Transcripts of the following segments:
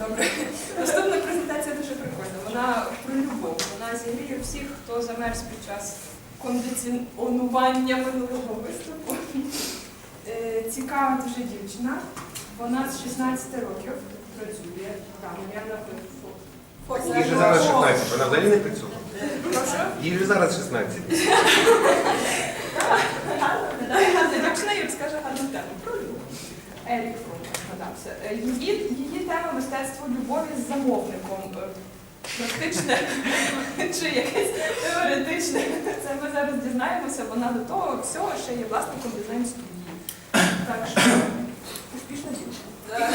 Добре. Наступна презентація дуже прикольна. Вона про любов. Вона зігріє всіх, хто замерз під час кондиціонування минулого виступу. Е, Цікава дуже дівчина. Вона з 16 років працює. Там, я на Їй же зараз 16, вона взагалі не працює. Прошу. Їй же зараз 16. Гарна дівчина і розкаже гарну тему про любов. Ерік Фрум згадався. Е, Її, її тема мистецтво любові з замовником. Е, Практичне чи якесь теоретичне. Це ми зараз дізнаємося. Вона до того всього ще є власником дизайн студії. Так що успішна дівчина.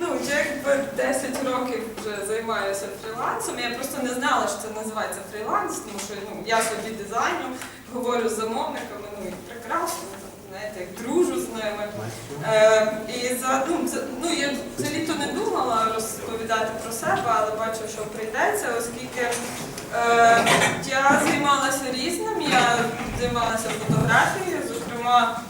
Ну, я якби 10 років вже займаюся фрілансом. Я просто не знала, що це називається фріланс, тому що ну, я собі дизайну, говорю з замовниками, ну і прекрасно, знаєте, дружу з ними. Е, і за, ну, це, ну, я це літо не думала розповідати про себе, але бачу, що прийдеться, оскільки е, я займалася різним, я займалася фотографією, зокрема.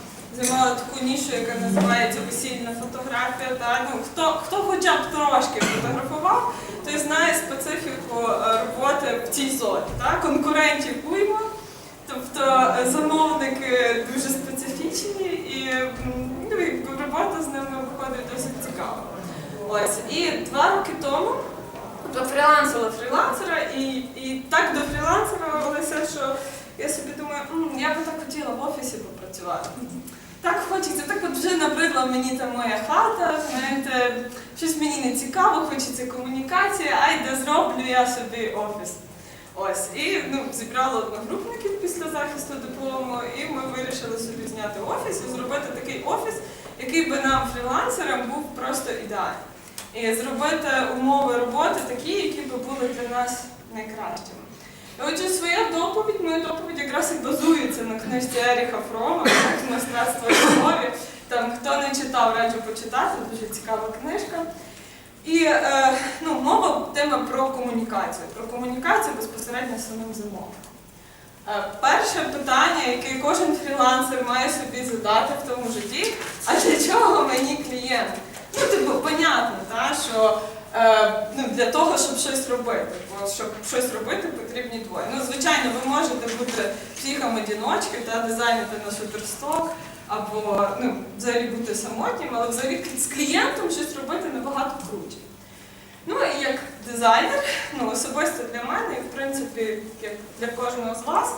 Займала таку нішу, яка називається весільна фотографія. Та? Ну, хто, хто хоча б трошки фотографував, той знає специфіку е, роботи в цій зоні. Та? Конкурентів буйма, тобто е, замовники дуже специфічні і ну, робота з ними виходить досить цікава. Ось. І два роки тому фрілансила фрілансера, і, і так до фрілансера що я собі думаю, «М, я би так хотіла в офісі попрацювати. Так хочеться, так от вже набридла мені та моя хата, знаєте, щось мені не цікаво, хочеться комунікації, айде зроблю я собі офіс. Ось, і ну, зібрала одногрупників після захисту диплому, і ми вирішили собі зняти офіс і зробити такий офіс, який би нам, фрілансерам, був просто ідеальний. І зробити умови роботи такі, які би були для нас найкращими. І отже, своя доповідь, моя доповідь якраз і базується на книжці Еріха Фрома «Так, «Мистецтво любові». Там хто не читав, раджу почитати, дуже цікава книжка. І е, ну, мова тема про комунікацію, про комунікацію безпосередньо з самим замовником. Е, перше питання, яке кожен фрілансер має собі задати в тому житті, а для чого мені клієнт? Ну, типу, понятно, та, що е, ну, для того, щоб щось робити. Бо щоб щось робити, потрібні двоє. Ну, звичайно, ви можете бути психом одіночки та дизайнити на суперсток, або ну, взагалі бути самотнім, але взагалі з клієнтом щось робити набагато круче. Ну і як дизайнер, ну особисто для мене, і в принципі, як для кожного з вас,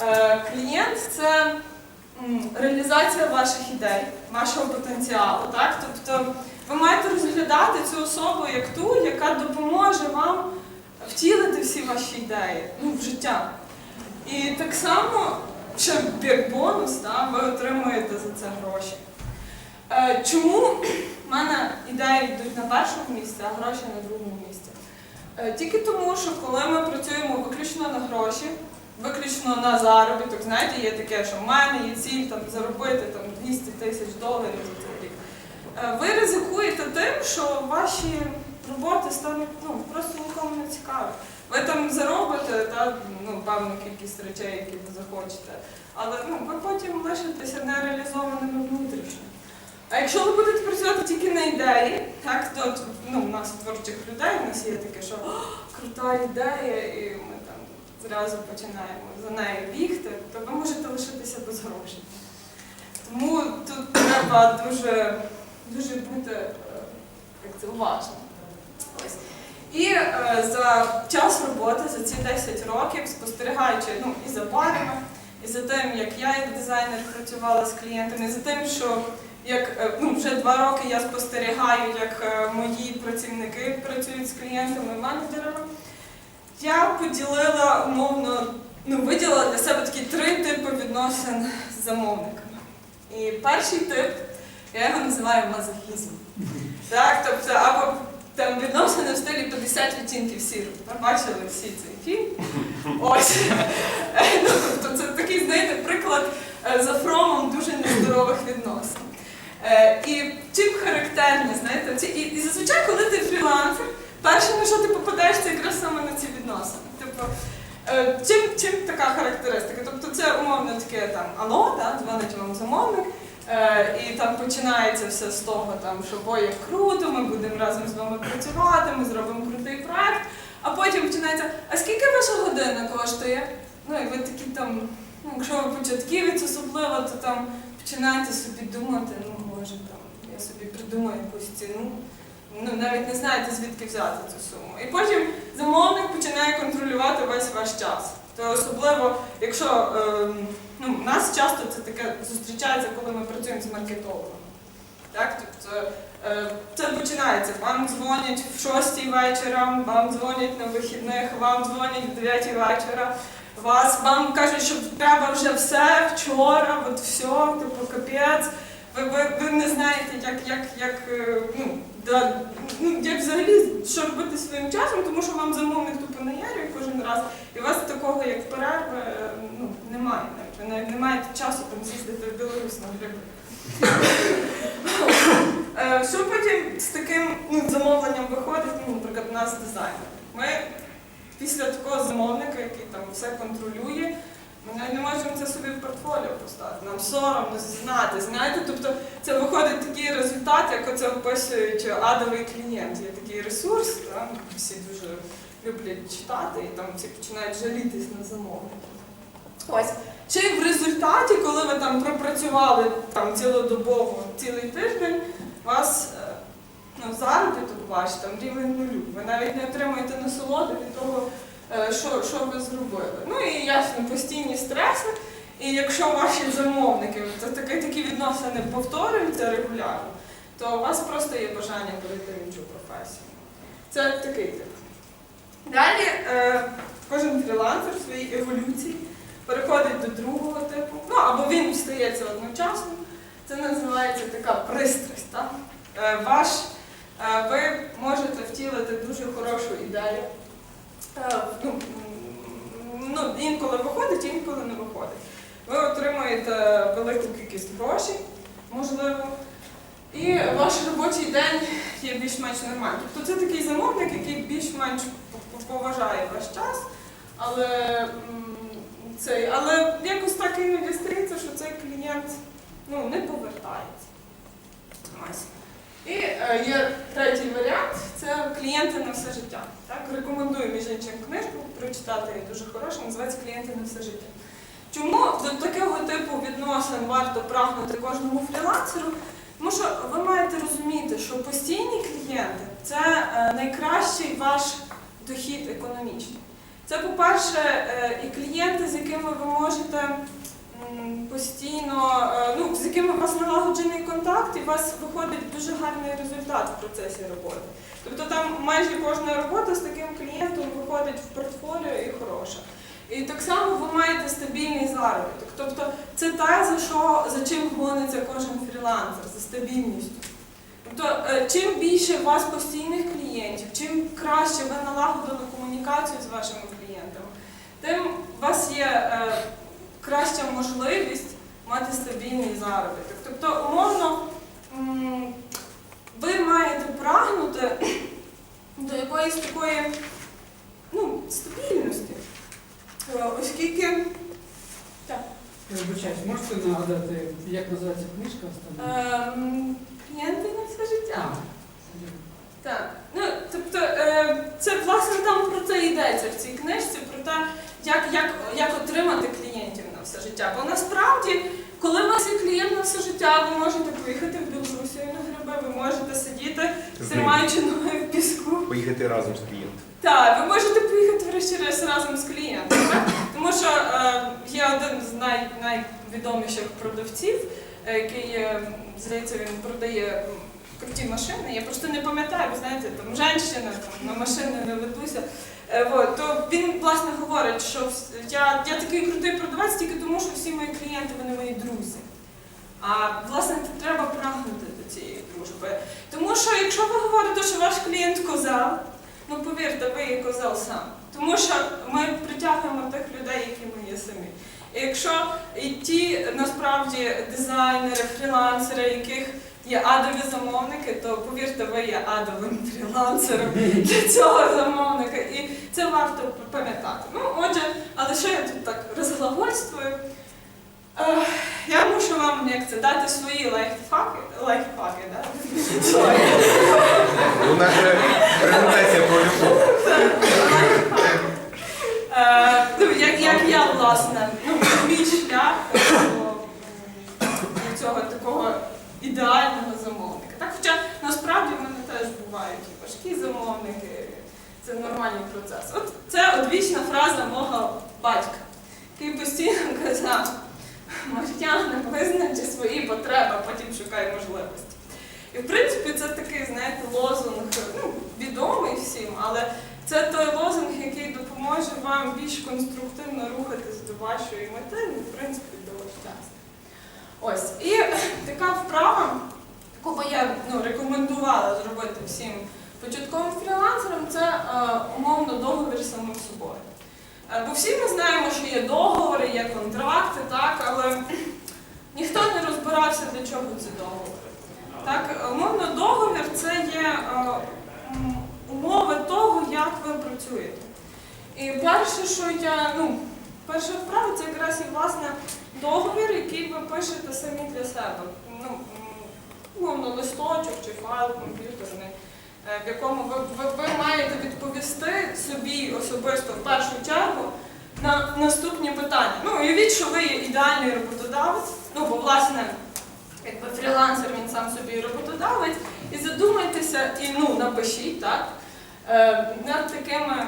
е, клієнт це реалізація ваших ідей, вашого потенціалу. Так? Тобто ви маєте розглядати цю особу як ту, яка допоможе вам втілити всі ваші ідеї ну, в життя. І так само, ще як бонус, так, ви отримуєте за це гроші. Е, Чому в мене ідеї йдуть на першому місці, а гроші на другому місці? Е, Тільки тому, що коли ми працюємо виключно на гроші, виключно на заробіток, знаєте, є таке, що в мене є ціль там, заробити там, 200 тисяч доларів за цей рік. Е, Ви ризикуєте тим, що ваші роботи стануть ну, просто нікому не цікаві. Ви там заробите та, ну, певну кількість речей, які ви захочете, але ну, ви потім лишитеся нереалізованими внутрішньо. А якщо ви будете працювати тільки на ідеї, так, то ну, у нас творчих людей у нас є таке, що крута ідея, і ми там зразу починаємо за нею бігти, то ви можете лишитися без грошей. Тому тут треба дуже, дуже бути е, як це, уважним. Ось. І е, за час роботи, за ці 10 років, спостерігаючи ну, і за парами, і за тим, як я як дизайнер працювала з клієнтами, і за тим, що як е, ну, вже два роки я спостерігаю, як е, мої працівники працюють з клієнтами і менеджерами, я поділила умовно, ну, виділила для себе такі три типи відносин з замовниками. І перший тип, я його називаю мазохізм. Так, тобто, або там відносини в стилі 50 відтінків сірого. Ви бачили всі цей фільм. Ось. Ну, тобто це такий, знаєте, приклад е, за фромом дуже нездорових відносин. Е, І чим характерні, знаєте, ці, і, і зазвичай, коли ти фрілансер, перше, на що ти попадаєш, це якраз саме на ці відносини. Типу, е, чим, чим така характеристика? Тобто це умовно таке там алло, да, дзвонить вам замовник, і там починається все з того, там, що бо як круто, ми будемо разом з вами працювати, ми зробимо крутий проект. А потім починається, а скільки ваша година коштує? Ну і ви такі там, ну, якщо ви початківець особливо, то там починаєте собі думати, ну може там я собі придумаю якусь ціну. Ну, навіть не знаєте, звідки взяти цю суму. І потім замовник починає контролювати весь ваш час. То особливо, якщо ем, ну, нас часто це таке зустрічається, коли ми працюємо з маркетологами. Так? Тобто е, це починається. Вам дзвонять в 6 вечора, вам дзвонять на вихідних, вам дзвонять в 9 вечора. Вас, вам кажуть, що треба вже все вчора, от все, типу капець. Ви, ви, ви не знаєте, як, як, як, е, ну, да, ну, як взагалі що робити своїм часом, тому що вам замовник тупо наярює кожен раз, і у вас такого, як перерви, е, ну, немає. Ви навіть не маєте часу там з'їздити в Білорусь на гриби. Е, Що потім з таким ну, замовленням виходить, ну, наприклад, у нас дизайнер. Ми після такого замовника, який там все контролює, ми навіть не можемо це собі в портфоліо поставити. Нам соромно зізнати. Знаєте, тобто це виходить такий результат, як оце описують адовий клієнт. Є такий ресурс, там, всі дуже люблять читати, і там всі починають жалітись на замовників. Ось. Чи в результаті, коли ви там пропрацювали там цілодобово цілий тиждень, у вас е, ну, заробіток ваш там рівень нулю. Ви навіть не отримуєте насолоду від того, що, що ви зробили. Ну і ясно, постійні стреси. І якщо ваші замовники то такі, такі відносини повторюються регулярно, то у вас просто є бажання перейти в іншу професію. Це такий тип. Далі е, кожен фрілансер в своїй еволюції переходить до другого типу, ну або він стається одночасно. Це називається така пристрасть. Так? Е, ваш, е, ви можете втілити дуже хорошу ідею. Е, ну, ну, інколи виходить, інколи не виходить. Ви отримуєте велику кількість грошей, можливо, і ваш робочий день є більш-менш нормальний. Тобто це такий замовник, який більш-менш поважає ваш час, але, цей, але якось так іноді стається, що цей клієнт ну, не повертається. І е, є третій варіант це клієнти на все життя. Так? Рекомендую між іншим книжку прочитати, є дуже хороша, називається Клієнти на все життя. Чому до такого типу відносин варто прагнути кожному фрілансеру? Тому що ви маєте розуміти, що постійні клієнти це е, найкращий ваш дохід економічний. Це, по-перше, е, і клієнти, з якими ви можете постійно, е, ну, з якими у вас налагоджений контакт, і у вас виходить дуже гарний результат в процесі роботи. Тобто там майже кожна робота з таким клієнтом виходить в портфоліо і хороша. І так само ви маєте стабільний заробіток. Тобто це те, за що за чим гониться кожен фрілансер, за стабільністю. Тобто, е, чим більше у вас постійних клієнтів, чим краще ви налагодили комунікацію з вашими клієнтами, тим у вас є е, краща можливість мати стабільний заробіток. Тобто, умовно, ви маєте прагнути до якоїсь такої ну, стабільності. Е, Оскільки так, Вибачаюсь, можете нагадати, як називається книжка остання? ем, клієнти на все життя. Так. Ну, тобто, е, це власне там про це йдеться в цій книжці, про те, як, як, як отримати клієнтів все життя. Бо насправді, коли у вас є клієнт на все життя, ви можете поїхати в Білорусію на гриби, ви можете сидіти, тримаючи ноги в піску. Поїхати разом з клієнтом. Так, ви можете поїхати врешті-решт разом з клієнтом. Тому що е, є один з най, найвідоміших продавців, е, який, е, здається, він продає круті машини. Я просто не пам'ятаю, ви знаєте, там женщина, там, на машини не ведуся. Е, вот, то він власне говорить, що я, я такий крутий продавець тільки тому, що всі мої клієнти вони мої друзі. А власне треба прагнути до цієї дружби. Тому що якщо ви говорите, що ваш клієнт козел, ну повірте, ви є козел сам. Тому що ми притягуємо тих людей, які ми є самі. І якщо і ті насправді дизайнери, фрілансери, яких є адові замовники, то повірте, ви є адовим фрілансером для цього замовника. І це варто пам'ятати. Ну, отже, але що я тут так розглагольствую? Е, Я мушу вам як це дати свої лайфхаки, лайфхаки, да? У нас же презентація про любов. Е, ну, як, як я, власне, ну, мій шлях до цього такого ідеального замовника. Так, хоча насправді в мене теж бувають і важкі замовники, це нормальний процес. От це одвічна фраза мого батька, який постійно казав, Мар'яна, визначи свої потреби, а потім шукай можливості. І в принципі це такий, знаєте, лозунг, ну, відомий всім, але це той лозунг, який допоможе вам більш конструктивно рухатись до вашої мети, ну, в принципі. Ось. І така вправа, яку би я ну, рекомендувала зробити всім початковим фрілансерам, це е, умовно договір самим собою. Е, бо всі ми знаємо, що є договори, є контракти, так, але ніхто не розбирався, для чого це договори. Так, умовно, договір це є е, умови того, як ви працюєте. І перше, що я, ну, перша вправа, це якраз і власне договір, який ви пишете самі для себе. Ну, умовно, листочок чи файл комп'ютерний, е, в якому ви, ви, ви маєте відповісти собі особисто в першу чергу на наступні питання. Ну, уявіть, що ви є ідеальний роботодавець, ну, бо власне якби фрілансер він сам собі роботодавець, і задумайтеся, і ну напишіть так, е, над такими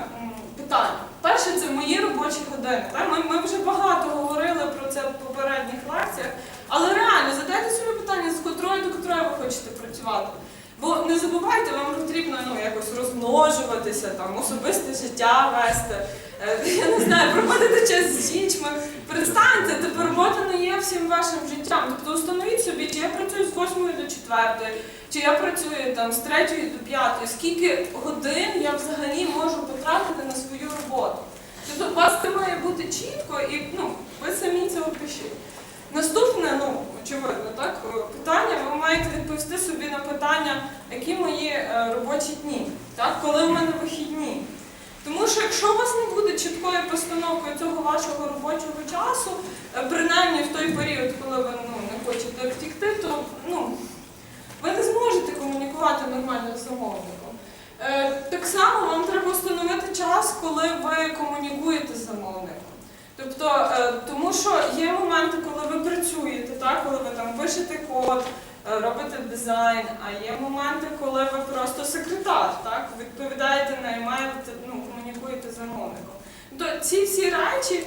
питаннями. Перше, це мої робочі години. Ми, ми вже багато говорили про це в попередніх лекціях, але реально задайте собі питання, з котрої до котрої ви хочете працювати. Бо не забувайте, вам потрібно ну, якось розмножуватися, там, особисте життя вести, е, я не знаю, проводити час з дітьми. Представте, тепер робота не є всім вашим життям. Тобто установіть собі, чи я працюю з 8 до 4, чи я працюю там з 3 до 5, скільки годин я взагалі можу потратити на свою роботу. Тобто у вас це має бути чітко і ну, ви самі це опишіть. Наступне, ну, очевидно, так, е, питання, ви маєте відповісти собі на питання, які мої е, робочі дні, так, коли в мене вихідні. Тому що якщо у вас не буде чіткої постановки цього вашого робочого часу, е, принаймні в той період, коли ви ну, не хочете втікти, то ну, ви не зможете комунікувати нормально з замовником. Так само вам треба встановити час, коли ви комунікуєте з замовником. Тобто, е, тому що є моменти, коли ви працюєте, так, коли ви там пишете код, е, робите дизайн, а є моменти, коли ви просто секретар, так, відповідаєте, наймаєте, ну, комунікуєте з замовником. Тобто ці всі речі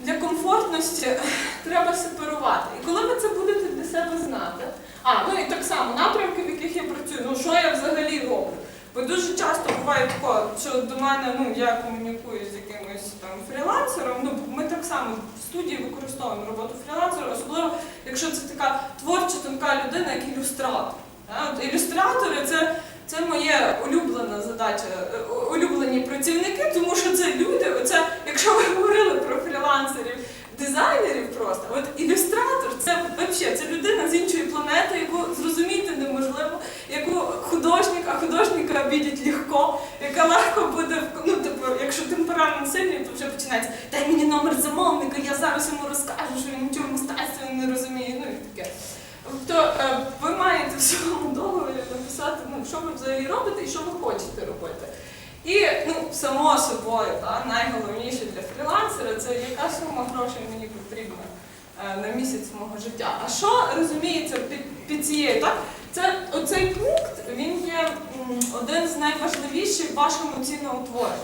для комфортності треба сепарувати. І коли ви це будете для себе знати, а, ну і так само напрямки, в яких я працюю, ну що я взагалі роблю? Бо дуже часто буває таке, що до мене, ну я комунікую з якимось там фрілансером. Ну ми так само в студії використовуємо роботу фрілансера, особливо якщо це така творча тонка людина, як ілюстратор. От ілюстратори це, це моє улюблена задача, е, улюблені працівники, тому що це люди. Оце, якщо ви говорили про фрілансерів, дизайнерів просто, от ілюстратор це взагалі це людина з іншої планети, яку зрозуміти неможливо, яку художник, а художника обідять легко, яка легко буде, ну типу, якщо темперамент сильний, то вже починається дай мені номер замовника, я зараз йому розкажу, що він нічого мистецтві не розуміє. Ну і таке. Тобто ви маєте в своєму договорі написати, ну, що ви взагалі робите і що ви хочете робити. І ну, само собою, та, найголовніше для фрілансера це яка сума грошей мені потрібна е, на місяць мого життя. А що розуміється під, під цією? Так? Це оцей пункт він є один з найважливіших в вашому ціноутворенні.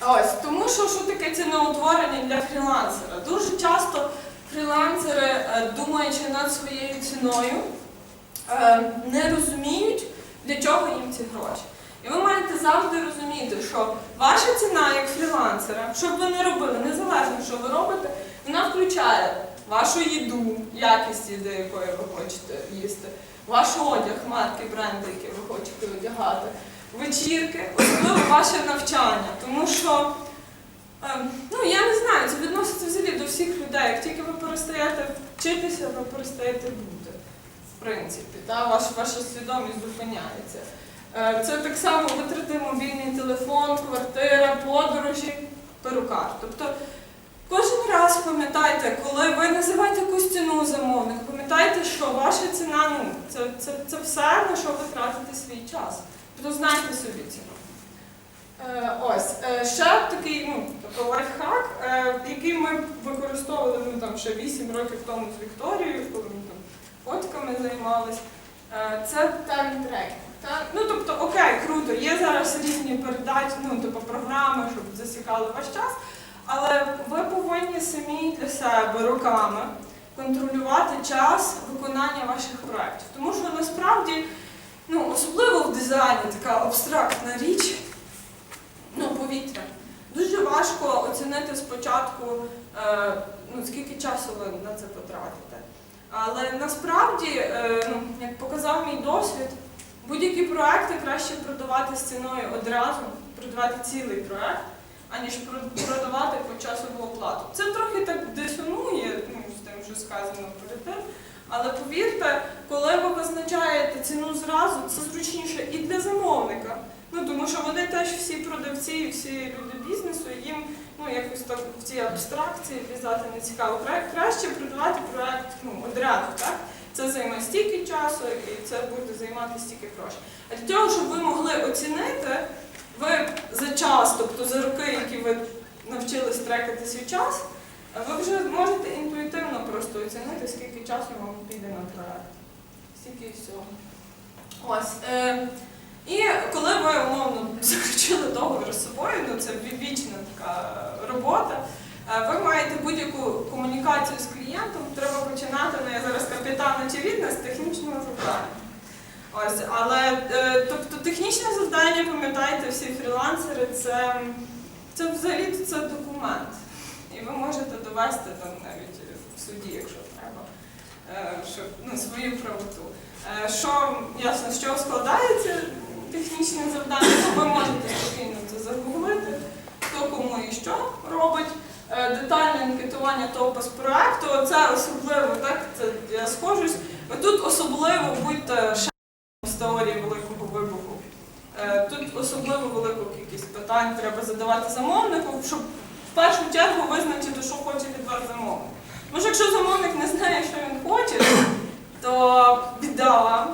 Ось, тому що що таке ціноутворення для фрілансера? Дуже часто фрілансери, е, думаючи над своєю ціною, е, не розуміють, для чого їм ці гроші. І ви маєте завжди розуміти, що ваша ціна як фрілансера, що б ви не робили, незалежно, що ви робите, вона включає вашу їду, якість їди, якої ви хочете їсти, ваш одяг, марки, бренди, які ви хочете одягати, вечірки, особливо ваше навчання. Тому що, ем, ну я не знаю, це відноситься взагалі до всіх людей. Як тільки ви перестаєте вчитися, ви перестаєте бути. В принципі, та? Ваш, ваша свідомість зупиняється. Е, Це так само витрати мобільний телефон, квартира, подорожі, перукар. Тобто кожен раз, пам'ятайте, коли ви називаєте якусь ціну замовнику, пам'ятайте, що ваша ціна, ну, це, це, це все, на що ви тратите свій час. Тобто знайте собі ціну. Е, ось, е, ще такий ну, тобто лайфхак, який ми використовували ну, там, ще 8 років тому з Вікторією, коли ми там фотками займались. Е, це тайм-трекінг. Ну, тобто, окей, круто, є зараз різні передачі, ну, типу програми, щоб засікали ваш час, але ви повинні самі для себе руками контролювати час виконання ваших проєктів. Тому що насправді, ну, особливо в дизайні така абстрактна річ, ну, повітря. Дуже важко оцінити спочатку, е, ну, скільки часу ви на це потратите. Але насправді, е, ну, як показав мій досвід, будь-які проекти краще продавати з ціною одразу, продавати цілий проект, аніж продавати по часову оплату. Це трохи так дисонує ну, з тим, що сказано перед тим. Але повірте, коли ви визначаєте ціну зразу, це зручніше і для замовника. Ну тому що вони теж всі продавці, всі люди бізнесу, їм ну якось так в ці абстракції влізати не цікаво. Кра- Краще продавати проект ну, одразу, так? Це займе стільки часу і це буде займати стільки грошей. А для того, щоб ви могли оцінити, ви за час, тобто за роки, які ви навчились трекати свій час, ви вже можете інтуїтивно просто оцінити, скільки часу вам піде на проект. Стільки всього. Ось. Е, і коли ви умовно заключили договір з собою, ну це ві- вічна така робота. е, Ви маєте будь-яку комунікацію з клієнтом, треба починати, ну я зараз капітан очевидно, з технічного завдання. Ось, але е, тобто технічне завдання, пам'ятаєте, всі фрілансери, це, це взагалі це документ. І ви можете довести там навіть в суді, якщо треба, е, щоб, ну, свою правоту. Е, Що ясно, з чого складається технічне завдання, ну, ви можете спокійно це загуглити, хто кому і що робить. Детальне анкетування того з проекту, це особливо, так, це я схожусь. Ви тут особливо будьте з теорії великого вибуху. Е, Тут особливо велику кількість питань треба задавати замовнику, щоб в першу чергу визначити, що хоче від вас замовник. Тому що якщо замовник не знає, що він хоче, то біда.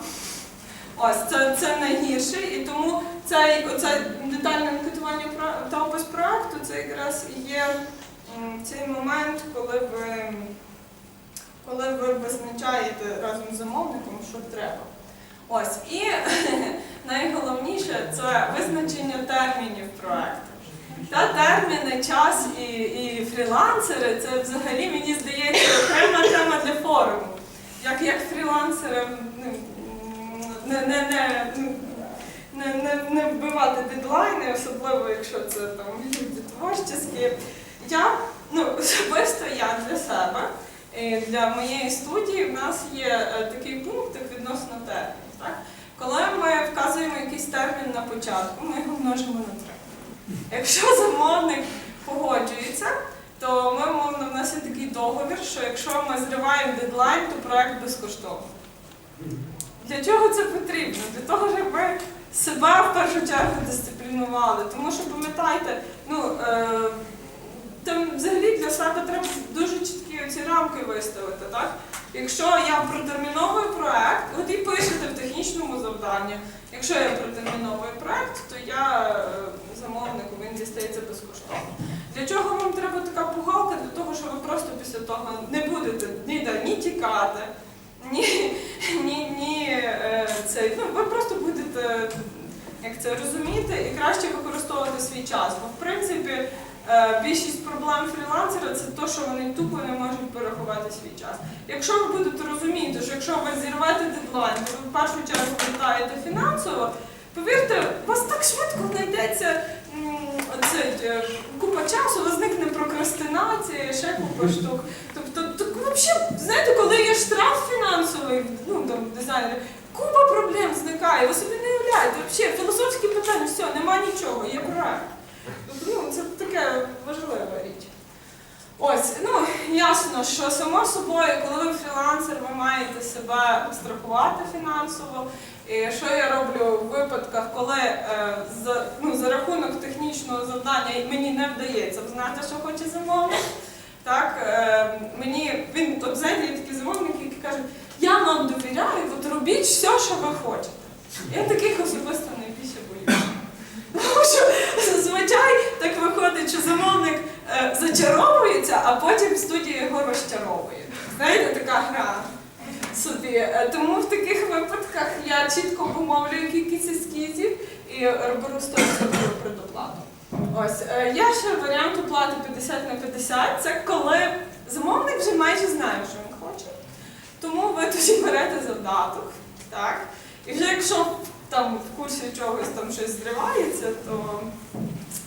Ось це, це найгірше, і тому цей, оце детальне анкетування та опис проекту це якраз є цей момент, коли ви, коли ви визначаєте разом з замовником, що треба. Ось, і найголовніше це визначення термінів проекту. Та терміни, час і, і фрілансери це взагалі, мені здається, окрема тема для форуму. Як, як фрілансерам ну, не, не, не, не, не, не вбивати дедлайни, особливо якщо це там люди творчі. Я ну, особисто я для себе, і для моєї студії в нас є е, такий пункт відносно термінів. Коли ми вказуємо якийсь термін на початку, ми його множимо на три. Якщо замовник погоджується, то ми мовно в нас є такий договір, що якщо ми зриваємо дедлайн, то проект безкоштовний. Для чого це потрібно? Для того, щоб ви себе в першу чергу дисциплінували. Тому що пам'ятайте, ну е, там взагалі для себе треба дуже чіткі ці рамки виставити. Так? Якщо я протерміновую проект, от і пишете в технічному завданні. Якщо я протерміновую проект, то я е, замовнику він дістається безкоштовно. Для чого вам треба така пугалка? Для того, щоб ви просто після того не будете ніде ні тікати, ні, ні, ні е, цей. Ну, ви просто будете як це розуміти і краще використовувати свій час. Бо в принципі е, більшість проблем фрілансера це те, що вони тупо не можуть свій час. Якщо ви будете розуміти, що якщо ви зірвете дедлайн, ви в першу чергу вертаєте фінансово, повірте, у вас так швидко знайдеться м, оце, е, купа часу, возникне прокрастинація, ще купа штук. Тобто, так, взагалі, знаєте, коли є штраф фінансовий, ну там дизайнер, купа проблем зникає. Ви собі не уявляєте, взагалі, філософські питання, все, нема нічого, є проект. Тобто, ну, це таке важлива річ. Ось, ну ясно, що само собою, коли ви фрілансер, ви маєте себе страхувати фінансово. І що я роблю в випадках, коли е, за, ну, за рахунок технічного завдання мені не вдається знати, що хоче замовник, Так, е, мені він знаєте, є такі замовники, які кажуть, я вам довіряю, от робіть все, що ви хочете. Я таких особисто найбільше боюся. Тому що зазвичай так виходить, що замовник е, зачаровується, а потім студія його розчаровує. Знаєте, така гра собі. Е, Тому в таких випадках я чітко обумовлюю кількість ескізів і беру 100% предоплату. Ось е, я ще варіант оплати 50 на 50. Це коли замовник вже майже знає, що він хоче. Тому ви тоді берете завдаток, так? І вже якщо там в курсі чогось там щось зривається, то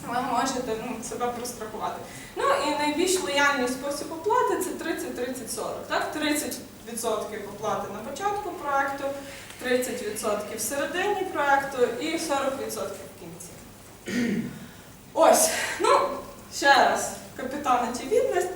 ви можете ну, себе прострахувати. Ну і найбільш лояльний спосіб оплати це 30-30-40. Так? 30% оплати на початку проекту, 30% в середині проекту і 40% в кінці. Ось, ну, ще раз, капітан очевидність.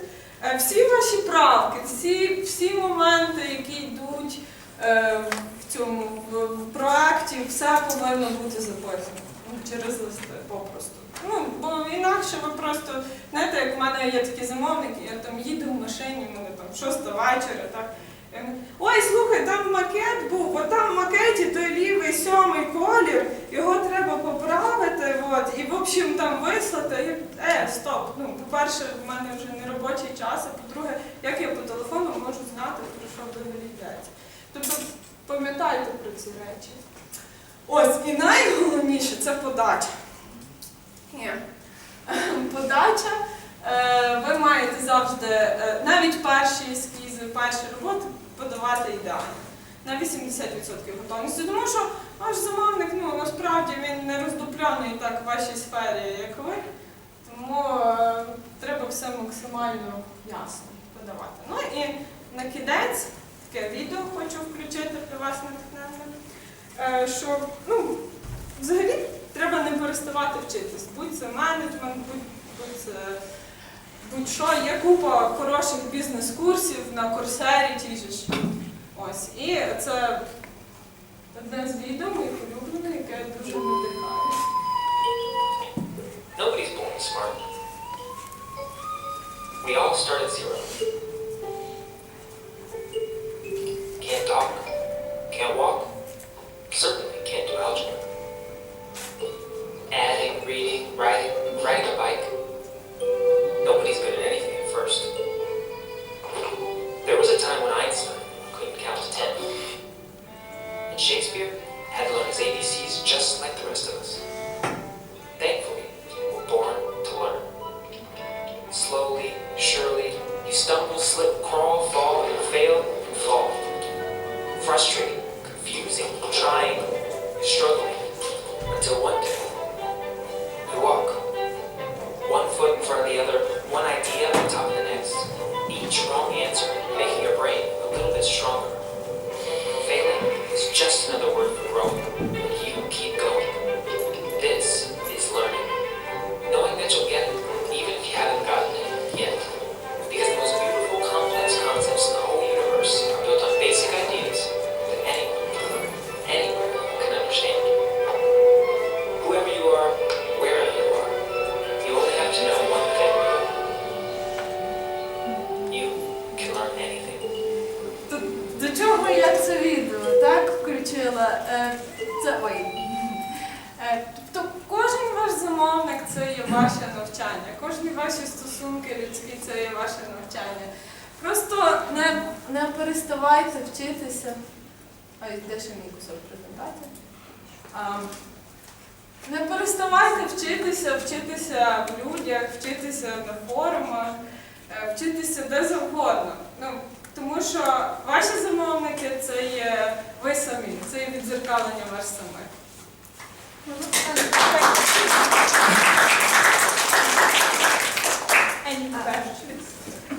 Е, Всі ваші правки, всі, всі моменти, які йдуть е, в цьому в, в проекті, все повинно бути записано ну, через листи попросту. Ну, бо інакше ви просто, знаєте, як в мене є такі замовники, я там їду в машині, в мене там шоста вечора, так. Ой, слухай, там макет був, бо там в макеті той лівий сьомий колір, його треба поправити, от, і в общем там вислати. Е, стоп. Ну, по-перше, в мене вже не робочий час, а по-друге, як я по телефону можу знати, про що взагалі. Тобто пам'ятайте про ці речі. Ось, і найголовніше це подача. Ні. Подача. Е, ви маєте завжди, е, навіть перші ескізи, перші роботи подавати ідеально. На 80% готовності. Тому що ваш замовник, ну насправді він не роздупляний так в вашій сфері, як ви. Тому е, треба все максимально ясно подавати. Ну і на кінець таке відео хочу включити для вас натхнення, е, що ну, взагалі треба не переставати вчитись. Будь це менеджмент, будь, будь це будь-що. Є купа хороших бізнес-курсів на курсері ті ж. Ось. І це одне з відео моїх улюблених, яке дуже надихає. Nobody's born smart. We all start at zero. Can't talk, can't walk, certainly can't do algebra. Adding, reading, writing, riding a bike. Nobody's good at anything at first. There was a time when Einstein couldn't count to ten. And Shakespeare had to learn his ABCs just like the rest of us. Вчитися. Ой, де ще мій кусок презентації? А, не переставайте вчитися, вчитися в людях, вчитися на форумах, е, вчитися де завгодно. Ну, тому що ваші замовники це є ви самі, це є відзеркалення вас самих.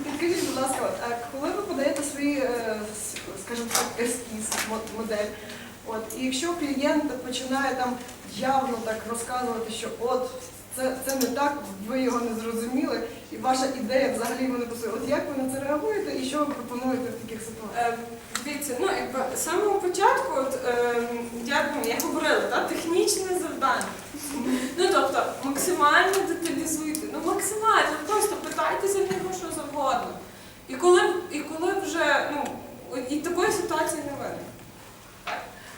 Підкажіть, будь ласка, коли ви подаєте свої, е, с- скажімо так, ескіз, модель, от, і якщо клієнт починає там явно так розказувати, що от це, це не так, ви його не зрозуміли, і ваша ідея взагалі його не пасує. От як ви на це реагуєте і що ви пропонуєте в таких ситуаціях? Е, Дивіться, ну якби з самого початку, от, е, я, я говорила, та, технічне завдання. Ну тобто максимально деталізуйте, ну максимально, просто питайтеся в нього що завгодно. І коли, і коли вже, ну, і такої ситуації не виникне.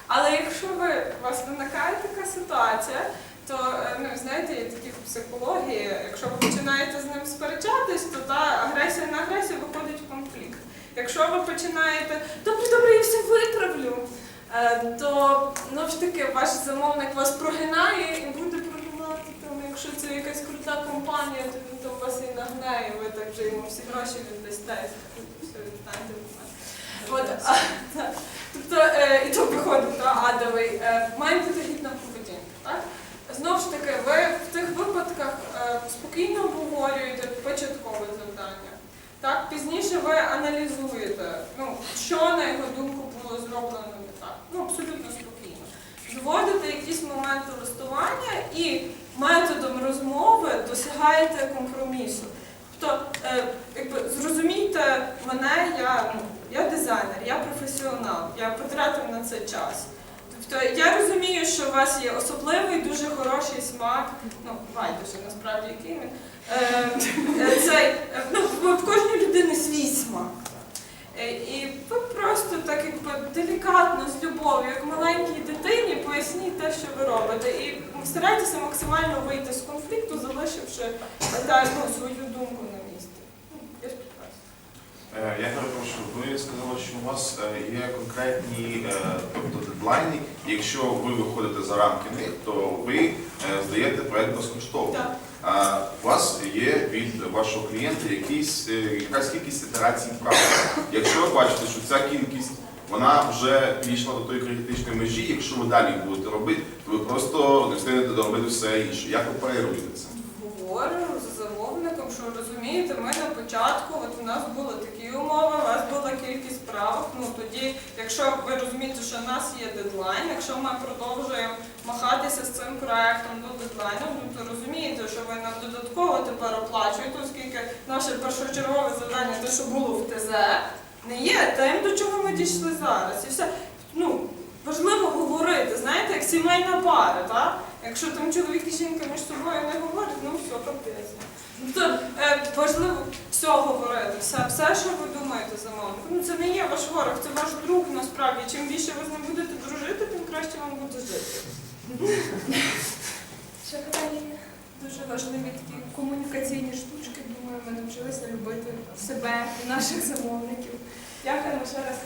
Але якщо ви, вас виникає така ситуація, то е, ну, знаєте, є такі психології, якщо ви починаєте з ним сперечатись, то та агресія на агресію виходить в конфлікт. Якщо ви починаєте, добре, добре, я все виправлю, е, то ну ж таки ваш замовник вас прогинає і буде прогинати там, якщо це якась крута компанія, то він там вас і нагне, і ви так вже йому всі гроші віддасте, і все відстаньте від мене. Тобто, е, і то виходить та, адовий. Е, має бути гідна поведінка. Так? Знову ж таки, ви в тих випадках е, спокійно обговорюєте початкове завдання. Так, пізніше ви аналізуєте, ну, що на його думку було зроблено не так. Ну, абсолютно спокійно. Доводите якісь моменти листування і методом розмови досягаєте компромісу. Тобто, е, якби зрозумійте мене, я, ну, я дизайнер, я професіонал, я потратив на це час. Тобто я розумію, що у вас є особливий, дуже хороший смак, ну, байдуже насправді який він. Е, е, е, ну, в- кожній людини свій смак. І ви просто так якби делікатно, з любов'ю, як маленькій дитині, поясніть те, що ви робите. І старайтеся максимально вийти з конфлікту, залишивши та, ну, свою думку на місці. Ну, Я сподіваюся. Е, Я перепрошую, ви сказали, що у вас е, є конкретні е, тобто дедлайни. Якщо ви виходите за рамки них, то ви е, здаєте проект безкоштовно. А у вас є від вашого клієнта якийсь, е, якась кількість ітерацій права. Якщо ви бачите, що ця кількість вона вже підійшла до тої критичної межі, якщо ви далі будете робити, то ви просто не встигнете доробити все інше. Як ви переруєте це? Говорю з замовником, що розумієте, ми на початку, от у нас були такі умови, у вас була кількість правок. Ну тоді, якщо ви розумієте, що в нас є дедлайн, якщо ми продовжуємо махатися з цим проектом до дедлайну, ну то розумієте, що ви нам додатково тепер оплачуєте, оскільки наше першочергове завдання, те, що було в ТЗ, не є тим, до чого ми дійшли зараз. І все. Ну, важливо говорити, знаєте, як сімейна пара, так? Якщо там чоловік і жінка між собою не говорять, ну все, капець. Тобто е, важливо все говорити, все, все, що ви думаєте замовнику. Ну це не є ваш ворог, це ваш друг насправді. Чим більше ви з ним будете дружити, тим краще вам буде жити. Ще питання є? Дуже важливі такі комунікаційні штучки. Думаю, ми навчилися любити себе і наших замовників. Дякуємо ще раз.